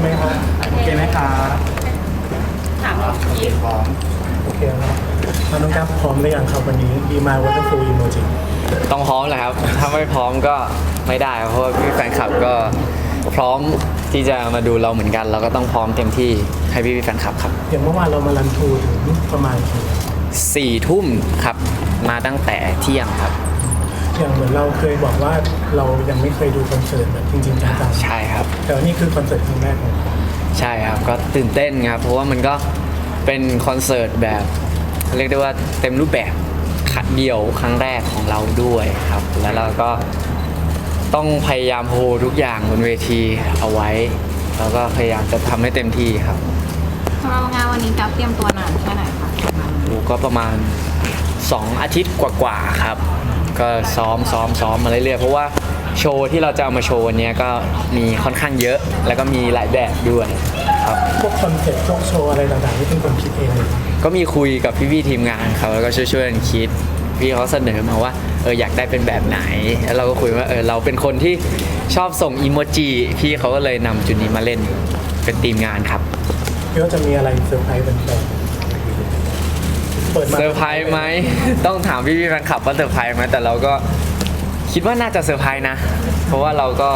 ไหมครับโอเคไหมครับถามเราอีกพร้อมโอเคแล้วน้องกัฟพร้อมหรือยังครับวันนี้ดีมาวันฟูอีโมจิต้องพร้อมแหละครับ ถ้าไม่พร้อมก็ไม่ได้ครับเพราะว่าพี่แฟนคลับก็พร้อมที่จะมาดูเราเหมือนกัน เราก็ต้องพร้อมเต็มที่ให้พี่พี่ๆแฟนคลับครับอย่างเมื่อวานเรามารันทูถึงประมาณกี่สี่ทุ่มครับ มาตั้งแต่เที่ยงครับ อย่างเหมือนเราเคยบอกว่าเรายังไม่เคยดูคอนเสิร์ตแบบจริงๆจังใช่ครับๆแต่ว่านี่คือคอนเสิร์ตครั้งแรกของเราใช่ครับก็ตื่นเต้นครับ เพราะว่ามันก็เป็นคอนเสิร์ตแบบเรียกได้ว่าเต็มรูปแบบขัดเดี่ยวครั้งแรกของเราด้วยครับ แล้วเราก็ต้องพยายามโฮทุกอย่างบนเวทีเอาไว้ แล้วก็พยายามจะทำให้เต็มที่ครับสำหรับงานวันนี้กับเตรียมตัวนานแค่ไหนคะโอ้ก็ประมาณ 2 อาทิตย์กว่าๆครับ ก็ซ้อมซ้อมซ้อมมาเรื่อยๆเพราะว่าโชว์ที่เราจะเอามาโชว์วันนี้ก็มีค่อนข้างเยอะ แล้วก็มีหลายแบบด้วยครับ พวกคอนเสิร์ตพวกโชว์อะไรต่างๆที่เป็นคนคิดเองเลยก็มีคุยกับพี่ๆทีมงานเขาแล้วก็ช่วยๆกันคิด พี่เขาเสนอมาว่าเอออยากได้เป็นแบบไหน แล้วเราก็คุยว่าเออเราเป็นคนที่ชอบส่งอีโมจิพี่เขาก็เลยนำจุดนี้มาเล่นเป็นทีมงานครับพี่ว่าจะมีอะไรเซอร์ไพรส์เป็นแบบๆ เปิดมาเซอร์ไพรส์ไหม ต้องถามพี่ๆแฟนคลับว่าเซอร์ไพรส์ไหมแต่เราก็คิดว่าน่าจะเซอร์ไพรส์นะ เพราะว่าเราก็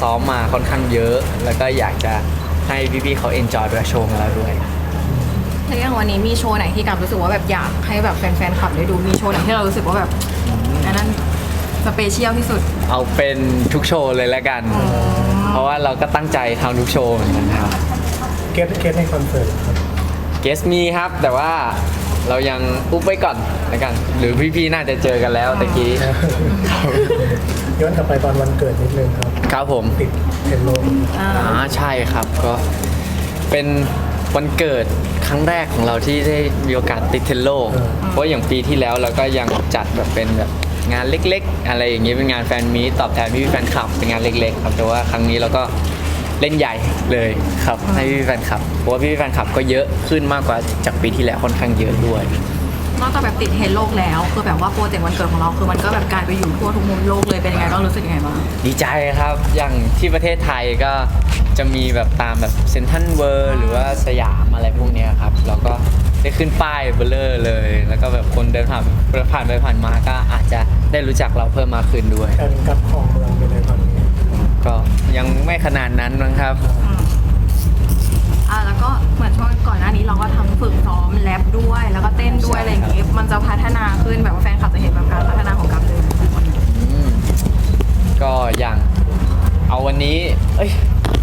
ซ้อมมาค่อนข้างเยอะ แล้วก็อยากจะให้พี่ๆเขาเอนจอยกับโชว์ของเราด้วยแล้วอย่างวันนี้มีโชว์ไหนที่กับรู้สึกว่าแบบอยากให้แบบแฟนๆคลับได้ดูมีโชว์ไหนที่เรารู้สึกว่าแบบอันนั้นสเปเชียลที่สุด เอาเป็นทุกโชว์เลยแล้วกัน เพราะว่าเราก็ตั้งใจทำทุกโชว์เหมือนกันครับเกตเกตในคอนเสิร์ตครับเกสมีครับแต่ว่า เรายังอุ๊บไว้ก่อนแล้วกัน หรือพี่ๆน่าจะเจอกันแล้วตะกี้ย้อนกลับไปตอนวันเกิดนิดนึงครับ ครับผมติดเทรนด์โลกอ่าอ่าใช่ครับก็เป็นวันเกิดครั้งแรกของเราที่ได้มีโอกาสติดเทรนด์โลกเพราะอย่างปีที่แล้วเราก็ยังจัดแบบเป็นแบบงานเล็ก ๆ อะไรอย่างเงี้ยเป็นงานแฟนมีตตอบแทนพี่ๆแฟนคลับเป็นงานเล็ก ๆ ครับแต่ว่าครั้งนี้เราก็ เล่นใหญ่เลยครับ ให้พี่ๆแฟนคลับเพราะว่าพี่ๆแฟนคลับก็เยอะขึ้นมากกว่าจากปีที่แล้วค่อนข้างเยอะด้วย นอกจากแบบติดเทรนด์โลกแล้ว คือแบบว่าโปรเจกต์วันเกิดของเราคือมันก็แบบกลายไปอยู่ทั่วทุกมุมโลกเลยเป็นยังไงบ้างรู้สึกยังไงบ้างดีใจครับ อย่างที่ประเทศไทยก็จะมีแบบตามแบบเซนทันเวิร์หรือว่าสยามอะไรพวกเนี้ยครับเราก็ได้ขึ้นป้ายเบลเลอร์เลย แล้วก็แบบคนเดินผ่านผ่านไปผ่านมาก็อาจจะได้รู้จักเราเพิ่มมากขึ้นด้วย การกับของเมืองไปเลยตอนนี้ ก็ยังไม่ขนาดนั้นมั้งครับอ่าแล้วก็เหมือนช่วงก่อนหน้านี้เราก็ทำฝึกซ้อมแรปด้วย แล้วก็เต้นด้วยอะไรอย่างงี้มันจะพัฒนาขึ้นแบบว่าแฟนคลับจะเห็นแบบการพัฒนาของกับเลย อืมก็อย่างเอาวันนี้ เอ้ย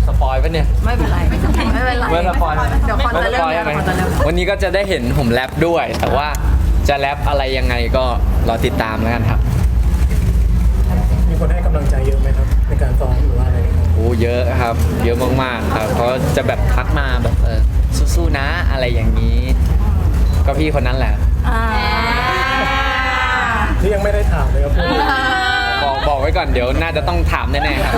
สปอยปะเนี่ย ไม่เป็นไรไม่เป็นไรไม่สปอยเดี๋ยวคอนจะเริ่มไม่สปอยเดี๋ยวคอนจะเริ่มวันนี้ก็จะได้เห็นผมแรปด้วย แต่ว่าจะแรปอะไรยังไงก็รอติดตามแล้วกันครับ ครับ เยอะมากๆครับเขาจะแบบทักมาแบบเออสู้ๆนะอะไรอย่างนี้ ก็พี่คนนั้นแหละ อ่าที่ยังไม่ได้ถามเลยครับพูดบอกบอกไว้ก่อนเดี๋ยวน่าจะต้องถามแน่ๆครับ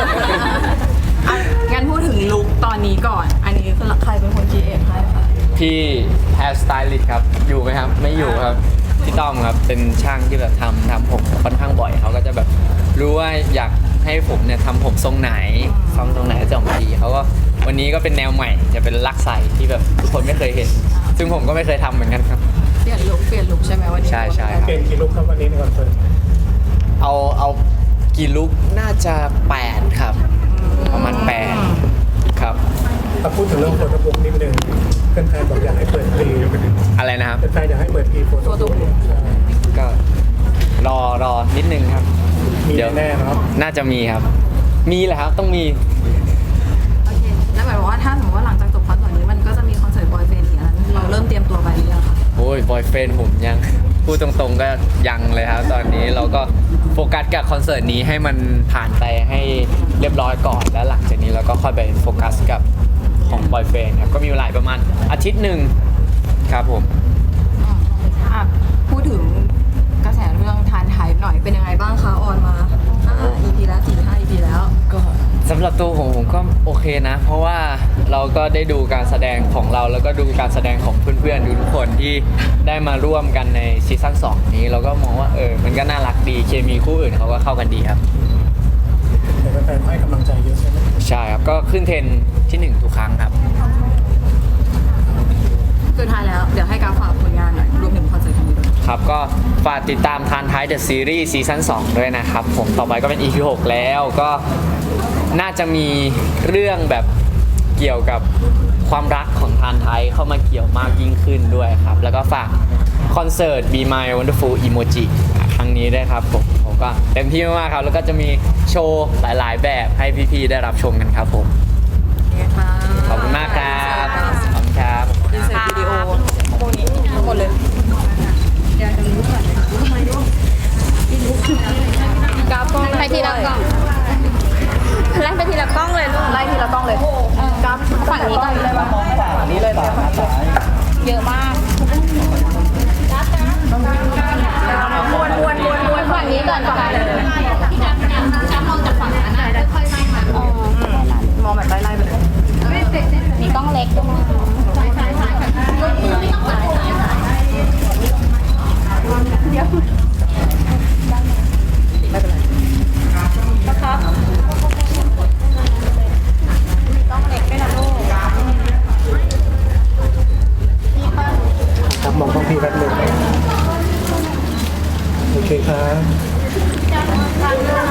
อะงั้นพูดถึงลุคตอนนี้ก่อน อันนี้คือใครเป็นคนคิดเองให้คะพี่แฮร์สไตลิสต์ครับ อยู่ไหมครับ ไม่อยู่ครับ พี่ต้อมครับ เป็นช่างที่แบบทำทำผมค่อนข้างบ่อย เขาก็จะแบบรู้ว่าอยาก ให้ผมเนี่ยทำผมทรงไหนทำตรงไหนจะออกมาดีเขาก็วันนี้ก็เป็นแนวใหม่จะเป็นลักใสที่แบบทุกคนไม่เคยเห็น ซึ่งผมก็ไม่เคยทำเหมือนกันครับ เปลี่ยนลุคเปลี่ยนลุคใช่ไหมวันนี้ใช่ใช่ครับ เปลี่ยนกี่ลุกครับวันนี้ในคอนเสิร์ตเอาเอากี่ลุกน่าจะ8ครับ ประมาณ8ครับ ถ้าพูดถึงเรื่องโฟโต้บุ๊กนิดนึงแฟนๆบอกอยากให้เปิดปีอะไรนะครับแฟนๆอยากให้เปิดปีโฟโต้บุ๊กใช่ก็ รอรอนิดนึงครับ มีเดี๋ยว แน่ๆเนาะน่าจะมีครับ มีแหละครับต้องมี โอเค แล้วหมายความว่าถ้าสมมติว่าหลังจากจบคอนเสิร์ตนี้มันก็จะมีคอนเสิร์ตบอยเฟนอีกอันนั้นเราเริ่มเตรียมตัวไปหรือยังคะโอ้ยบอยเฟนผมยัง พูดตรงๆก็ยังเลยครับ ตอนนี้เราก็โฟกัสกับคอนเสิร์ตนี้ให้มันผ่านไปให้เรียบร้อยก่อนแล้วหลังจากนี้เราก็ค่อยไปโฟกัสกับของบอยเฟนครับก็มีเวลาอีกประมาณอาทิตย์หนึ่งครับผม อะพูดถึงกระแสเรื่องทานไทย หน่อยเป็นยังไงบ้างคะออนมา5 EP แล้ว4 5 EP แล้วก็สำหรับตัวผมผมก็โอเคนะ เพราะว่าเราก็ได้ดูการแสดงของเราแล้วก็ดูการแสดงของเพื่อนๆทุกคนที่ได้มาร่วมกันในซีซั่น2นี้ เราก็มองว่าเออมันก็น่ารักดีเคมีคู่อื่นเขาก็เข้ากันดีครับแต่แฟนๆให้กำลังใจเยอะใช่ไหมใช่ครับครับก็ขึ้นเทรนด์ที่หนึ่งทุกครั้งครับสุดท้ายแล้วเดี๋ยวให้กราฟฝากผล ครับ ก็ฝากติดตามทานท้ายเดอะซีรีส์ซีซั่น2ด้วยนะครับ ผมต่อไปก็เป็น EP 6แล้วก็น่าจะมีเรื่องแบบเกี่ยวกับความรักของทานไทยเข้ามาเกี่ยวมากยิ่งขึ้นด้วยครับ แล้วก็ฝากคอนเสิร์ต Be My Wonderful Emoji ครั้งนี้ด้วยครับผมผมก็เต็มที่มากๆครับ แล้วก็จะมีโชว์หลายๆ แบบให้พี่ๆได้รับชมกันครับผม ขอบคุณมากครับ ขอบคุณครับ อินเสิร์ตวิดีโอพวกนี้ทั้งหมดเลย กราฟกล้อง ไปทีละกล้องไล่ไปทีละกล้องเลยลูก ไล่ทีละกล้องเลยกราฟ ฝั่งนี้ก่อนเลยฝั่งนี้เลยฝั่งเยอะมากมวนมวนมวนมวนฝั่งนี้ก่อนนะคะ เคครับ